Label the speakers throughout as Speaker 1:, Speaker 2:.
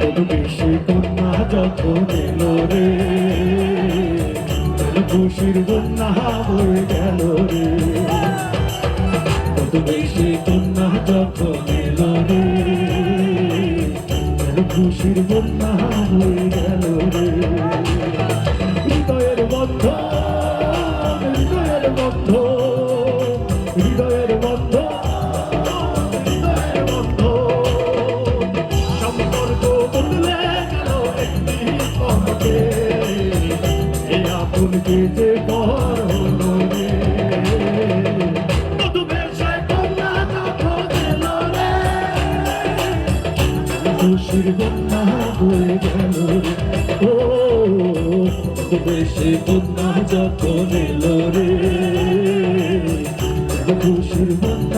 Speaker 1: কোন বেশি কন্যা যত গেল রে খুশির বন্যা গেল রে। বেশি কন্যা যত গেল রে খুশির বন্যা হয়ে গেল রে। হৃদয়ের বন্ধ হৃদয়ের বন্ধ খুশির বন্যা বয়ে গেল ও দেশে বন্যা যখন এলো রে। খুশির বন্যা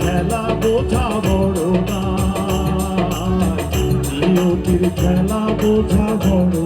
Speaker 1: খেলা বোঝা বড় নিয়তির খেলা বোঝা বড়